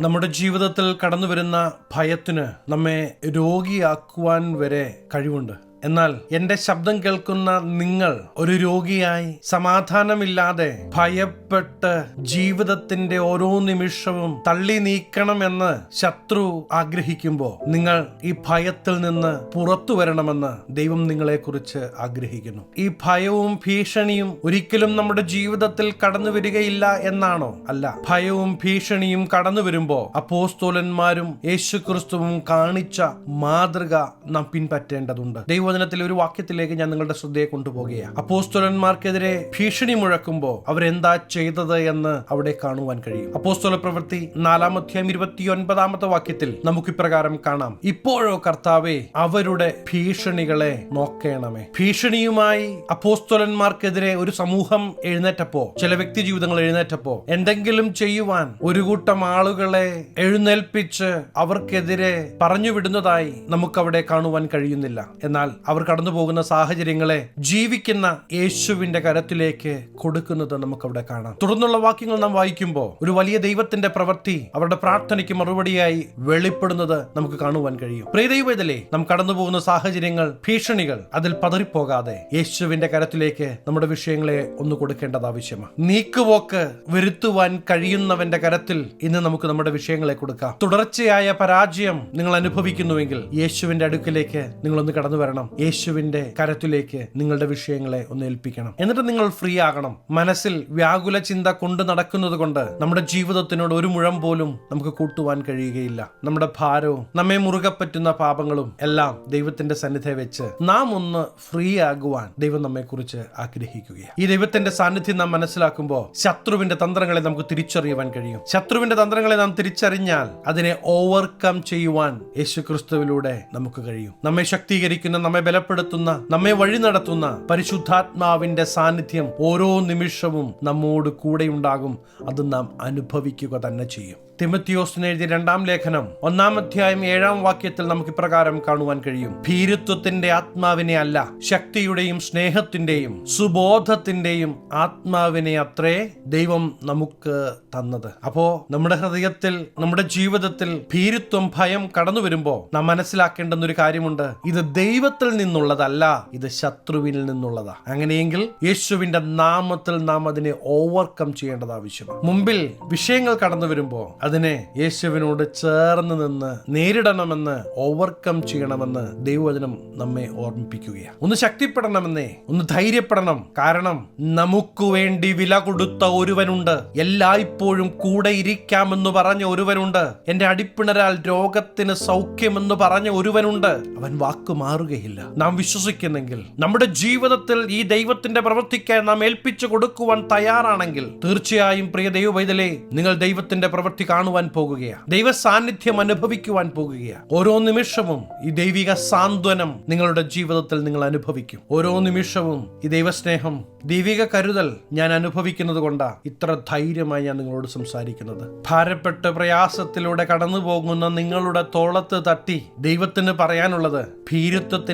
നമ്മുടെ ജീവിതത്തിൽ കടന്നു വരുന്ന ഭയത്തിന് നമ്മെ രോഗിയാക്കുവാൻ വരെ കഴിവുണ്ട്. എന്നാൽ എന്റെ ശബ്ദം കേൾക്കുന്ന നിങ്ങൾ ഒരു രോഗിയായി സമാധാനമില്ലാതെ ഭയപ്പെട്ട് ജീവിതത്തിന്റെ ഓരോ നിമിഷവും തള്ളി നീക്കണമെന്ന് ശത്രു ആഗ്രഹിക്കുമ്പോൾ നിങ്ങൾ ഈ ഭയത്തിൽ നിന്ന് പുറത്തു വരണമെന്ന് ദൈവം നിങ്ങളെക്കുറിച്ച് ആഗ്രഹിക്കുന്നു. ഈ ഭയവും ഭീഷണിയും ഒരിക്കലും നമ്മുടെ ജീവിതത്തിൽ കടന്നു വരികയില്ല എന്നാണോ? അല്ല. ഭയവും ഭീഷണിയും കടന്നു വരുമ്പോൾ അപ്പോസ്തോലന്മാരും യേശുക്രിസ്തുവും കാണിച്ച മാതൃക നാം പിൻപറ്റേണ്ടതുണ്ട്. ദൈവവചനത്തിൽ ഒരു വാക്യത്തിലേക്ക് ഞാൻ നിങ്ങളുടെ ശ്രദ്ധയെ കൊണ്ടുപോകുകയാണ്. അപ്പോസ്തോലന്മാർക്കെതിരെ ഭീഷണി മുഴക്കുമ്പോൾ അവരെന്താ ചെയ്തത് എന്ന് അവിടെ കാണുവാൻ കഴിയും. അപ്പോസ്തോല പ്രവൃത്തി നാലാം അധ്യായം ഇരുപത്തി ഒൻപതാമത്തെ വാക്യത്തിൽ നമുക്ക് ഇപ്രകാരം കാണാം. ഇപ്പോഴോ കർത്താവെ അവരുടെ ഭീഷണികളെ നോക്കേണമേ. ഭീഷണിയുമായി അപ്പോസ്തോലന്മാർക്കെതിരെ ഒരു സമൂഹം എഴുന്നേറ്റപ്പോ ചില വ്യക്തി ജീവിതങ്ങൾ എഴുന്നേറ്റപ്പോ എന്തെങ്കിലും ചെയ്യുവാൻ ഒരു കൂട്ടം ആളുകളെ എഴുന്നേൽപ്പിച്ച് അവർക്കെതിരെ പറഞ്ഞു വിടുന്നതായി നമുക്കവിടെ കാണുവാൻ കഴിയുന്നില്ല. എന്നാൽ അവർ കടന്നു പോകുന്ന സാഹചര്യങ്ങളെ ജീവിക്കുന്ന യേശുവിന്റെ കരത്തിലേക്ക് കൊടുക്കുന്നത് നമുക്കവിടെ കാണാം. തുടർന്നുള്ള വാക്യങ്ങൾ നാം വായിക്കുമ്പോൾ ഒരു വലിയ ദൈവത്തിന്റെ പ്രവൃത്തി അവരുടെ പ്രാർത്ഥനയ്ക്ക് മറുപടിയായി വെളിപ്പെടുന്നത് നമുക്ക് കാണുവാൻ കഴിയും. പ്രിയദൈവതലേ നാം കടന്നു പോകുന്ന സാഹചര്യങ്ങൾ ഭീഷണികൾ അതിൽ പതറിപ്പോകാതെ യേശുവിന്റെ കരത്തിലേക്ക് നമ്മുടെ വിഷയങ്ങളെ ഒന്ന് കൊടുക്കേണ്ടത് ആവശ്യമാണ്. നീക്കുപോക്ക് വരുത്തുവാൻ കഴിയുന്നവന്റെ കരത്തിൽ ഇന്ന് നമുക്ക് നമ്മുടെ വിഷയങ്ങളെ കൊടുക്കാം. തുടർച്ചയായ പരാജയം നിങ്ങൾ അനുഭവിക്കുന്നുവെങ്കിൽ യേശുവിന്റെ അടുക്കിലേക്ക് നിങ്ങളൊന്ന് കടന്നു വരണം. യേശുവിന്റെ കരത്തിലേക്ക് നിങ്ങളുടെ വിഷയങ്ങളെ ഒന്ന് ഏൽപ്പിക്കണം. എന്നിട്ട് നിങ്ങൾ ഫ്രീ ആകണം. മനസ്സിൽ വ്യാകുല ചിന്ത കൊണ്ട് നടക്കുന്നത് കൊണ്ട് നമ്മുടെ ജീവിതത്തിനോട് ഒരു മുഴം പോലും നമുക്ക് കൂട്ടുവാൻ കഴിയുകയില്ല. നമ്മുടെ ഭാരവും നമ്മെ മുറുകെ പറ്റുന്ന പാപങ്ങളും എല്ലാം ദൈവത്തിന്റെ സന്നിധി വെച്ച് നാം ഒന്ന് ഫ്രീ ആകുവാൻ ദൈവം നമ്മെ കുറിച്ച് ആഗ്രഹിക്കുകയാണ്. ഈ ദൈവത്തിന്റെ സാന്നിധ്യം നാം മനസ്സിലാക്കുമ്പോൾ ശത്രുവിന്റെ തന്ത്രങ്ങളെ നമുക്ക് തിരിച്ചറിയുവാൻ കഴിയും. ശത്രുവിന്റെ തന്ത്രങ്ങളെ നാം തിരിച്ചറിഞ്ഞാൽ അതിനെ ഓവർകം ചെയ്യുവാൻ യേശു ക്രിസ്തുവിലൂടെ നമുക്ക് കഴിയും. നമ്മെ ശക്തീകരിക്കുന്ന നമ്മെ ബലപ്പെടുത്തുന്ന നമ്മെ വഴി നടത്തുന്ന പരിശുദ്ധാത്മാവിന്റെ സാന്നിധ്യം ഓരോ നിമിഷവും നമ്മോട് കൂടെയുണ്ടാകും. അത് നാം അനുഭവിക്കുക തന്നെ ചെയ്യും. തിമത്തിയോസിന് എഴുതിയ രണ്ടാം ലേഖനം ഒന്നാം അധ്യായം ഏഴാം വാക്യത്തിൽ നമുക്ക് ഇപ്രകാരം കാണുവാൻ കഴിയും. ഭീരുത്വത്തിന്റെ ആത്മാവിനെ അല്ല ശക്തിയുടെയും സ്നേഹത്തിന്റെയും സുബോധത്തിന്റെയും ആത്മാവിനെ അത്രേ ദൈവം നമുക്ക് തന്നത്. അപ്പോ നമ്മുടെ ഹൃദയത്തിൽ നമ്മുടെ ജീവിതത്തിൽ ഭീരുത്വം ഭയം കടന്നു വരുമ്പോ നാം മനസ്സിലാക്കേണ്ടുന്ന ഒരു കാര്യമുണ്ട്. ഇത് ദൈവത്തിൽ നിന്നുള്ളതല്ല ഇത് ശത്രുവിൽ നിന്നുള്ളതാ. അങ്ങനെയെങ്കിൽ യേശുവിന്റെ നാമത്തിൽ നാം അതിനെ ഓവർകം ചെയ്യേണ്ടത് ആവശ്യമാണ്. മുമ്പിൽ വിഷയങ്ങൾ കടന്നു വരുമ്പോൾ അതിനെ യേശുവിനോട് ചേർന്ന് നിന്ന് നേരിടണമെന്ന് ഓവർകം ചെയ്യണമെന്ന് ദൈവവചനം നമ്മെ ഓർമ്മിപ്പിക്കുകയാണ്. ഒന്ന് ശക്തിപ്പെടണമെന്നേ ഒന്ന് ധൈര്യപ്പെടണം. കാരണം നമുക്ക് വേണ്ടി വില കൊടുത്ത ഒരുവനുണ്ട്. എല്ലായ്പ്പോഴും കൂടെ ഇരിക്കാമെന്ന് പറഞ്ഞ ഒരുവനുണ്ട്. എന്റെ അടിപ്പിണരാൽ രോഗത്തിന് സൗഖ്യമെന്ന് പറഞ്ഞ ഒരുവനുണ്ട്. അവൻ വാക്ക് മാറുകയില്ല. നാം വിശ്വസിക്കുന്നെങ്കിൽ നമ്മുടെ ജീവിതത്തിൽ ഈ ദൈവത്തിന്റെ പ്രവൃത്തിക്ക് നാം ഏൽപ്പിച്ചു കൊടുക്കുവാൻ തയ്യാറാണെങ്കിൽ തീർച്ചയായും പ്രിയ ദൈവവൈതലേ നിങ്ങൾ ദൈവത്തിന്റെ പ്രവൃത്തി കാണുവാൻ പോകുകയാണ് ദൈവ സാന്നിധ്യം അനുഭവിക്കുവാൻ പോകുകയാണ് ഓരോ നിമിഷവും ഈ ദൈവിക സാന്ത്വനം നിങ്ങളുടെ ജീവിതത്തിൽ നിങ്ങൾ അനുഭവിക്കും. ഓരോ നിമിഷവും ഈ ദൈവസ്നേഹം ദൈവിക കരുതൽ ഞാൻ അനുഭവിക്കുന്നത് കൊണ്ടാ ഇത്ര ധൈര്യമായി ഞാൻ നിങ്ങളോട് സംസാരിക്കുന്നത്. ഭാരപ്പെട്ട് പ്രയാസത്തിലൂടെ കടന്നു പോകുന്ന നിങ്ങളുടെ തോളത്ത് തട്ടി ദൈവത്തിന് പറയാനുള്ളത്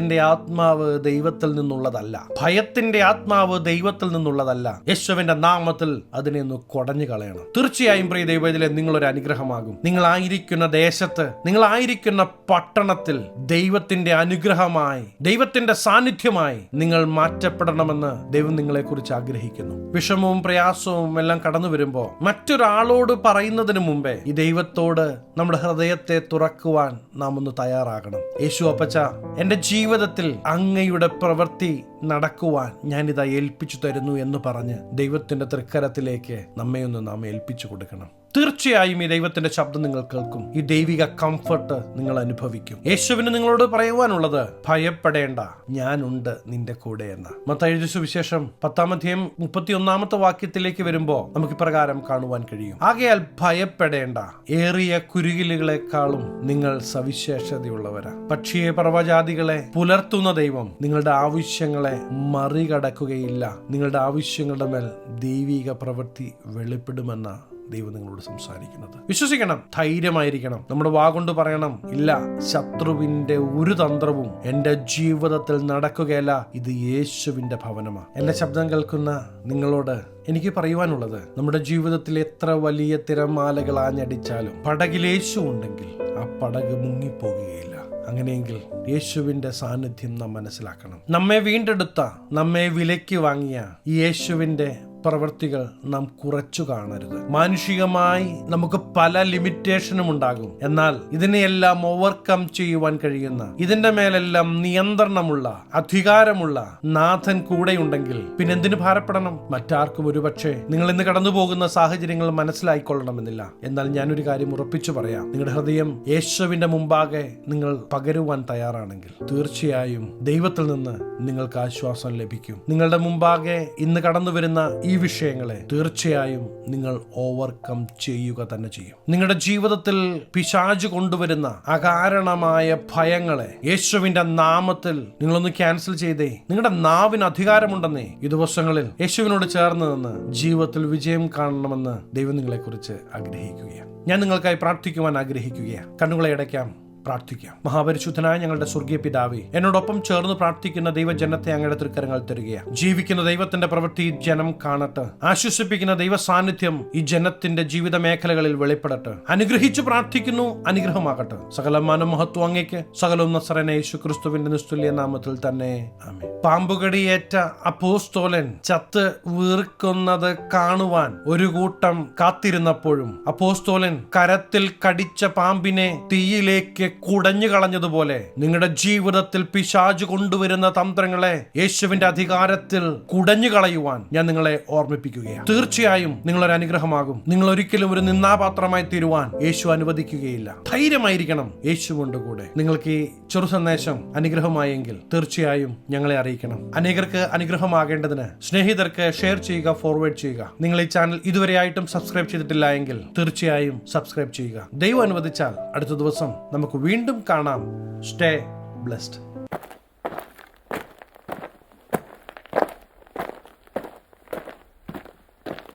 ഭീരുത്വത്തിന്റെ ആത്മാവ് ദൈവത്തിൽ നിന്നുള്ളതല്ല. ഭയത്തിന്റെ ആത്മാവ് ദൈവത്തിൽ നിന്നുള്ളതല്ല. യേശുവിന്റെ നാമത്തിൽ അതിനെ ഒന്ന് കുടഞ്ഞു കളയണം. തീർച്ചയായും പ്രിയ ദൈവത്തിലെ നിങ്ങളൊരു അനുഗ്രഹമാകും. നിങ്ങളായിരിക്കുന്ന ദേശത്ത് നിങ്ങളായിരിക്കുന്ന പട്ടണത്തിൽ ദൈവത്തിന്റെ അനുഗ്രഹമായി ദൈവത്തിന്റെ സാന്നിധ്യമായി നിങ്ങൾ മാറ്റപ്പെടണമെന്ന് ദൈവം നിങ്ങളെ കുറിച്ച് ആഗ്രഹിക്കുന്നു. വിഷമവും പ്രയാസവും എല്ലാം കടന്നു വരുമ്പോൾ മറ്റൊരാളോട് പറയുന്നതിന് മുമ്പേ ഈ ദൈവത്തോട് നമ്മുടെ ഹൃദയത്തെ തുറക്കുവാൻ നാം ഒന്ന് തയ്യാറാകണം. യേശു അപ്പച്ച എന്റെ ജീവിതത്തിൽ അങ്ങയുടെ പ്രവൃത്തി നടക്കുവാൻ ഞാനിതാ ഏൽപ്പിച്ചു തരുന്നു എന്ന് പറഞ്ഞ് ദൈവത്തിന്റെ തൃക്കരത്തിലേക്ക് നമ്മയൊന്ന് നാം ഏൽപ്പിച്ചു കൊടുക്കണം. തീർച്ചയായും ഈ ദൈവത്തിന്റെ ശബ്ദം നിങ്ങൾ കേൾക്കും. ഈ ദൈവിക കംഫർട്ട് നിങ്ങൾ അനുഭവിക്കും. യേശുവിന് നിങ്ങളോട് പറയുവാനുള്ളത് ഭയപ്പെടേണ്ട ഞാനുണ്ട് നിന്റെ കൂടെ എന്ന. മത്തഴുതി സുവിശേഷം പത്താമധ്യം മുപ്പത്തി ഒന്നാമത്തെ വാക്യത്തിലേക്ക് വരുമ്പോൾ നമുക്ക് ഇപ്രകാരം കാണുവാൻ കഴിയും. ആകയാൽ ഭയപ്പെടേണ്ട ഏറിയ കുരുകിലുകളെക്കാളും നിങ്ങൾ സവിശേഷതയുള്ളവരാ. പക്ഷിയെ പർവജാതികളെ പുലർത്തുന്ന ദൈവം നിങ്ങളുടെ ആവശ്യങ്ങളെ മറികടക്കുകയില്ല. നിങ്ങളുടെ ആവശ്യങ്ങളുടെ മേൽ ദൈവിക പ്രവൃത്തി വെളിപ്പെടുമെന്ന ദൈവം നിങ്ങളോട് സംസാരിക്കുന്നത്. വിശ്വസിക്കണം ധൈര്യമായിരിക്കണം. നമ്മുടെ വാഗൊണ്ട് പറയണം ഇല്ല ശത്രുവിന്റെ ഒരു തന്ത്രവും എന്റെ ജീവിതത്തിൽ നടക്കുകയല്ല ഇത് യേശുവിന്റെ ഭവനമാണ് എന്റെ ശബ്ദം കേൾക്കുന്ന നിങ്ങളോട് എനിക്ക് പറയുവാനുള്ളത് നമ്മുടെ ജീവിതത്തിൽ എത്ര വലിയ തിരമാലകൾ ആഞ്ഞടിച്ചാലും പടകിൽ യേശു ഉണ്ടെങ്കിൽ ആ പടക് മുങ്ങിപ്പോകുകയില്ല. അങ്ങനെയെങ്കിൽ യേശുവിന്റെ സാന്നിധ്യം നാം മനസ്സിലാക്കണം. നമ്മെ വീണ്ടെടുത്ത നമ്മെ വിലയ്ക്ക് വാങ്ങിയ ഈ യേശുവിന്റെ പ്രവൃത്തികൾ നാം കുറച്ചു കാണരുത്. മാനുഷികമായി നമുക്ക് പല ലിമിറ്റേഷനും ഉണ്ടാകും. എന്നാൽ ഇതിനെയെല്ലാം ഓവർകം ചെയ്യുവാൻ കഴിയുന്ന ഇതിന്റെ മേലെല്ലാം നിയന്ത്രണമുള്ള അധികാരമുള്ള നാഥൻ കൂടെയുണ്ടെങ്കിൽ പിന്നെ എന്തിനു ഭാരപ്പെടണം? മറ്റാർക്കും ഒരുപക്ഷെ നിങ്ങൾ ഇന്ന് കടന്നു പോകുന്ന സാഹചര്യങ്ങൾ മനസ്സിലായിക്കൊള്ളണമെന്നില്ല. എന്നാൽ ഞാനൊരു കാര്യം ഉറപ്പിച്ചു പറയാം. നിങ്ങളുടെ ഹൃദയം യേശുവിന്റെ മുമ്പാകെ നിങ്ങൾ പകരുവാൻ തയ്യാറാണെങ്കിൽ തീർച്ചയായും ദൈവത്തിൽ നിന്ന് നിങ്ങൾക്ക് ആശ്വാസം ലഭിക്കും. നിങ്ങളുടെ മുമ്പാകെ ഇന്ന് കടന്നു വരുന്ന വിഷയങ്ങളെ തീർച്ചയായും നിങ്ങൾ ഓവർകം ചെയ്യുക തന്നെ ചെയ്യും. നിങ്ങളുടെ ജീവിതത്തിൽ പിശാജ് കൊണ്ടുവരുന്ന അകാരണമായ ഭയങ്ങളെ യേശുവിന്റെ നാമത്തിൽ നിങ്ങളൊന്ന് ക്യാൻസൽ ചെയ്തേ. നിങ്ങളുടെ നാവിന് അധികാരമുണ്ടെന്നേ ഈ ദിവസങ്ങളിൽ യേശുവിനോട് ചേർന്ന് നിന്ന് ജീവിതത്തിൽ വിജയം കാണണമെന്ന് ദൈവം നിങ്ങളെക്കുറിച്ച് ആഗ്രഹിക്കുകയാണ്. ഞാൻ നിങ്ങൾക്കായി പ്രാർത്ഥിക്കുവാൻ ആഗ്രഹിക്കുകയാണ്. കണ്ണുകളെ അടയ്ക്കാം. പ്രാർത്ഥിക്കാം. മഹാപരിശുദ്ധനായ ഞങ്ങളുടെ സ്വർഗീയ പിതാവേ എന്നോടൊപ്പം ചേർന്ന് പ്രാർത്ഥിക്കുന്ന ദൈവജനത്തെ അങ്ങയുടെ തൃക്കരങ്ങൾ തരികയാണ് ജീവിക്കുന്ന ദൈവത്തിന്റെ പ്രവൃത്തി ജനം കാണട്ടെ. ആശ്വസിപ്പിക്കുന്ന ദൈവ സാന്നിധ്യം ഈ ജനത്തിന്റെ ജീവിത മേഖലകളിൽ വെളിപ്പെടട്ടെ. അനുഗ്രഹിച്ചു പ്രാർത്ഥിക്കുന്നു അനുഗ്രഹമാകട്ടെ. സകലമാനം മഹത്വം അങ്ങേക്ക് സകലവും നസറനെ യേശു ക്രിസ്തുവിന്റെ നിസ്തുല്യ നാമത്തിൽ തന്നെ. പാമ്പുകടിയേറ്റ അപ്പോസ്തോലൻ ചത്ത് വീർക്കുന്നത് കാണുവാൻ ഒരു കൂട്ടം കാത്തിരുന്നപ്പോഴും അപ്പോസ്തോലൻ കരത്തിൽ കടിച്ച പാമ്പിനെ തീയിലേക്ക് കുടഞ്ഞു കളഞ്ഞതുപോലെ നിങ്ങളുടെ ജീവിതത്തിൽ പിശാജ് കൊണ്ടുവരുന്ന തന്ത്രങ്ങളെ യേശുവിന്റെ അധികാരത്തിൽ കുടഞ്ഞു കളയുവാൻ ഞാൻ നിങ്ങളെ ഓർമ്മിപ്പിക്കുകയാണ്. തീർച്ചയായും നിങ്ങളൊരു അനുഗ്രഹമാകും. നിങ്ങൾ ഒരിക്കലും ഒരു നിന്നാപാത്രമായി തീരുവാൻ യേശു അനുവദിക്കുകയില്ല. ധൈര്യമായിരിക്കണം യേശു കൊണ്ട് കൂടെ നിങ്ങൾക്ക് ഈ ചെറു സന്ദേശം അനുഗ്രഹമായെങ്കിൽ തീർച്ചയായും ഞങ്ങളെ അറിയിക്കണം. അനേകർക്ക് അനുഗ്രഹമാകേണ്ടതിന് സ്നേഹിതർക്ക് ഷെയർ ചെയ്യുക ഫോർവേഡ് ചെയ്യുക. നിങ്ങൾ ഈ ചാനൽ ഇതുവരെയായിട്ടും സബ്സ്ക്രൈബ് ചെയ്തിട്ടില്ല എങ്കിൽ തീർച്ചയായും സബ്സ്ക്രൈബ് ചെയ്യുക. ദൈവം അനുവദിച്ചാൽ അടുത്ത ദിവസം നമുക്ക് വീണ്ടും കാണാം. Stay blessed